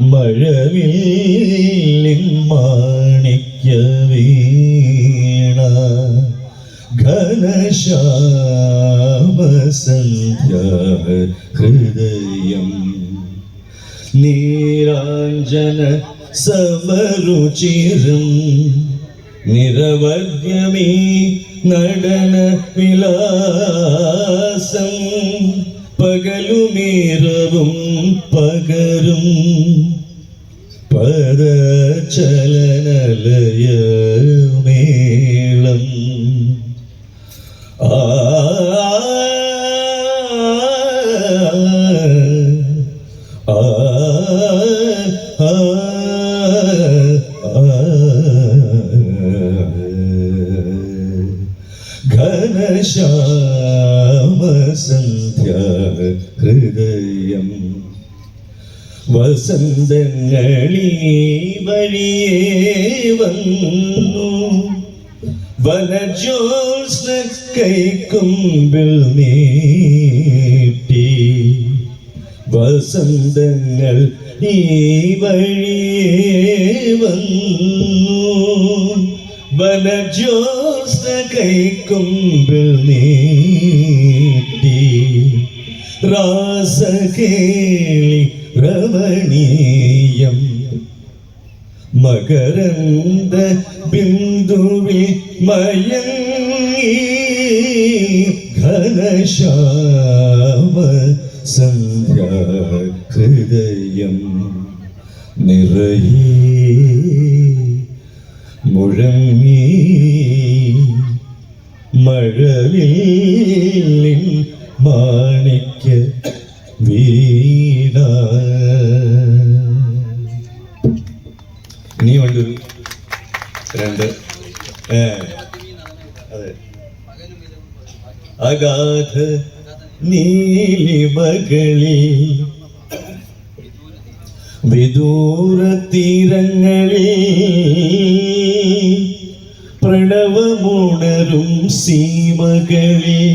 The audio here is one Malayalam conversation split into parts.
മഴവില്ലിൻ മാണിക്യ വീണ. ഘനശ്യാമസന്ധ്യ ഹൃദയം. നീരാഞ്ജന സമരുചിരം. നിരവധ്യമീ നടന വിലാസം പകലുമീറവും പകരും. പദചലനലയമേളം. ആ ഹൃദയം. വസന്തങ്ങളീ വഴിയേ വന്നു. കൈക്കുമ്പിൽ നീട്ടി. വസന്തങ്ങൾ ഈ വഴിയേ വന്നു. കൈക്കുമ്പിൽ നീട്ടി. രാസകേളി രമണീയം. മകരന്ദ ബിന്ദുവിൽ മയങ്ങി ഘനശ്യാമ സന്ധ്യ ഹൃദയം നിറയേ മുഴങ്ങി മഴവില്ലിൻ മാണിക്യ അഗാധ നീലിമകളിൽ വിദൂര തീരങ്ങളിൽ പ്രണവമുണരും സീമകളിൽ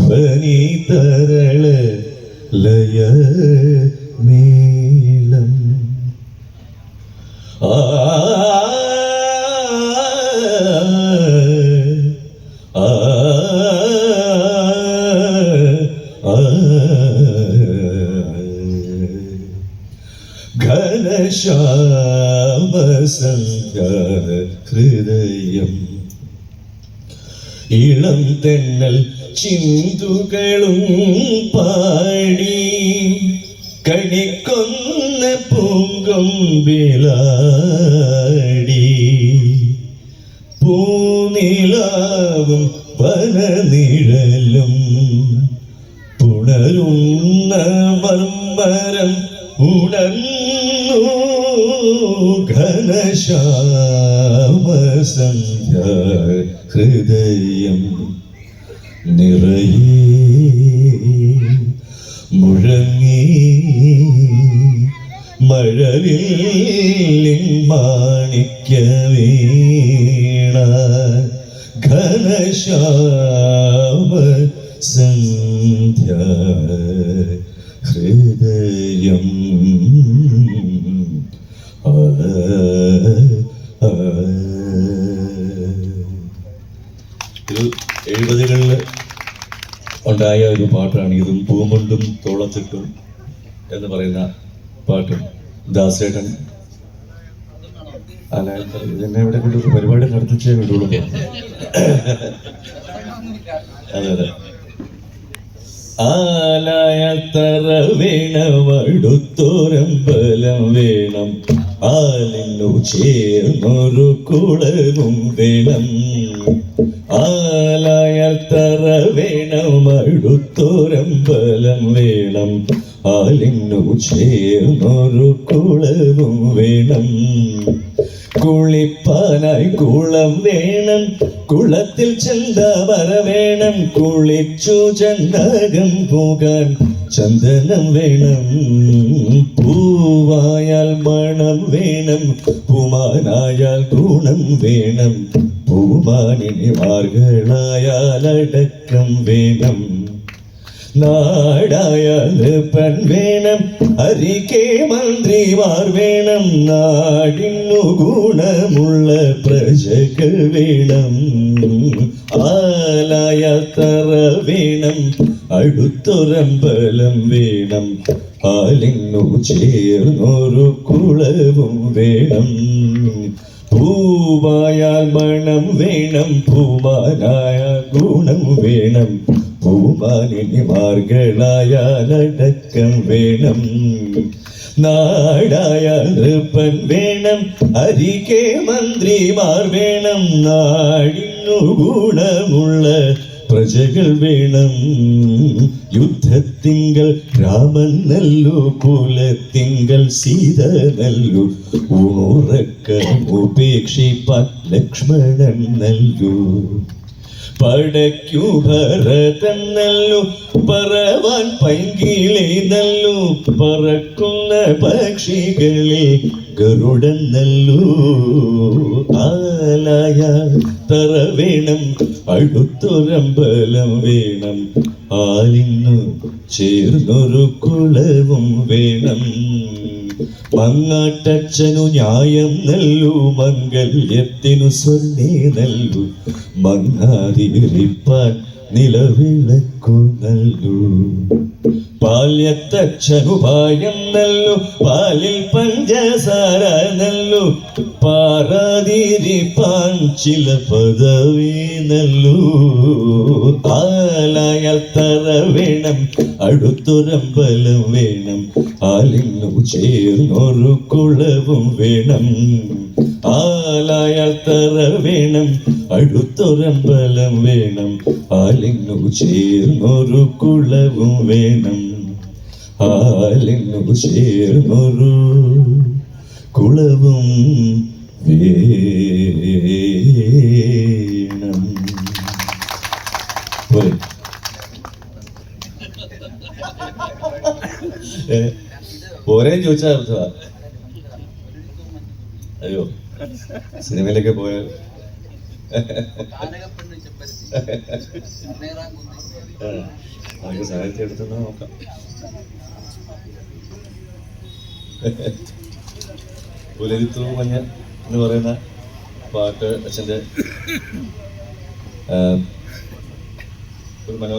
ധ്വനി തരള ലയ മേളം ആ ആ ഘനശ്യാമസന്ധ്യ ഹൃദയം ഇളം തെന്നൽ ചിന്തുകളും പാടി കണിക്കൊന്ന പൂങ്കൊമ്പിലാടി പൂനിലാവും പനനിഴലും പുണരുന്ന മർമ്മരം ഉണർന്നു ഘനശ്യാമസന്ധ്യ ഹൃദയം നിറയേ മുഴങ്ങി മഴവിൽ മാണിക്യ വീണ ഘനശ്യാമ സന്ധ്യ ഹൃദയം എഴുപതുകളിൽ ഉണ്ടായ ഒരു പാട്ടാണ്. ഇതും പൂമുണ്ടും തോളത്തിട്ടും എന്ന് പറയുന്ന പാട്ട് ദാസേട്ടൻ. അല്ല എന്നെ ഇവിടെ കൊണ്ട് ഒരു പരിപാടി നടത്തിച്ചേ വിടുള്ളൂ. അതെ അതെ. ആലയത്തറ വേണം അടുത്തോരമ്പലം വേണം. ആലിനു ചേർന്നൊരു കുളവും വേണം. ആലയത്തറ വേണം അടുത്തോരമ്പലം വേണം. ആലിന്നു ചേർന്നൊരു കുളവും വേണം. കുളിപ്പാനായി കുളം വേണം. കുളത്തിൽ ചന്ദമര വേണം. കുളിച്ചു ചന്ദകം പോകാൻ ചന്ദനം വേണം. പൂവായാൽ മണം വേണം. പൂമാനായാൽ ഗുണം വേണം. അടക്കം വേണം നാടായാൽ പെൺ വേണം അരികെ മന്ത്രിമാർ വേണം നാടിനു ഗുണമുള്ള പ്രജകൾ വേണം. ആലായ തറ വേണം അടുത്തൊരമ്പലം വേണം. ആലിങ്ങു ചേർന്നൊരു കുളവും വേണം. പൂവായാൽ മണം വേണം പൂമാനായ ഗുണം വേണം. പൂമാനിനി മാർഗളായാൽ അടക്കം വേണം. നാടായ വേണം അരികെ മന്ത്രിമാർ വേണം. നാടിനു ഗുണമുള്ള പ്രജകൾ വേണം. യുദ്ധത്തിങ്കൾ രാമൻ നല്ലു കുലത്തിങ്കൾ സീത നല്ലു ഉണുറക്കം ഉപേക്ഷിപ്പാൻ ലക്ഷ്മണൻ നല്ലു പടയ്ക്കു ഭരതൻ നല്ലു പറവാൻ പൈങ്കിളി നല്ലു പറക്കുന്ന പക്ഷികളിൽ ഗരുഡൻ നല്ലു ആലായ തറ വേണം അടുത്തൊരമ്പലം വേണം. ആലിന്നു ചേർന്നൊരു കുളവും വേണം. മങ്ങാട്ടച്ഛനു ന്യായം നല്ലു മംഗല്യത്തിനു സ്വർണേ നല്ലു. മങ്ങാതിരിപ്പാൻ നിലവിളക്കു നൽകൂ പാല്യത്തച്ഛനു പായം നല്ലു പാലിൽ പഞ്ചസാര നല്ലു പാറാതിരിപ്പാൻ ചില പദവി നല്ലു. ആലായാൽ തറ വേണം അടുത്തൊരമ്പലം വേണം ആലിന്നു ചേർന്നൊരു കുളവും വേണം. ആലായാൽ തറ വേണം അടുത്തൊരമ്പലം വേണം. പാലിനു ചേർന്നൊരു കുളവും വേണം. പാലിനു ചേർന്നൊരു കുളവും വേണം. പോരെ? ഏ, പോരെ ചോദിച്ചാ അയ്യോ. സിനിമയിലൊക്കെ പോയ നമുക്ക് സാഹിത്യം എടുത്തെന്നാ നോക്കാം. പുലരിത്തു മഞ്ഞ എന്ന് പറയുന്ന പാട്ട് അച്ഛന്റെ ഒരു മനോ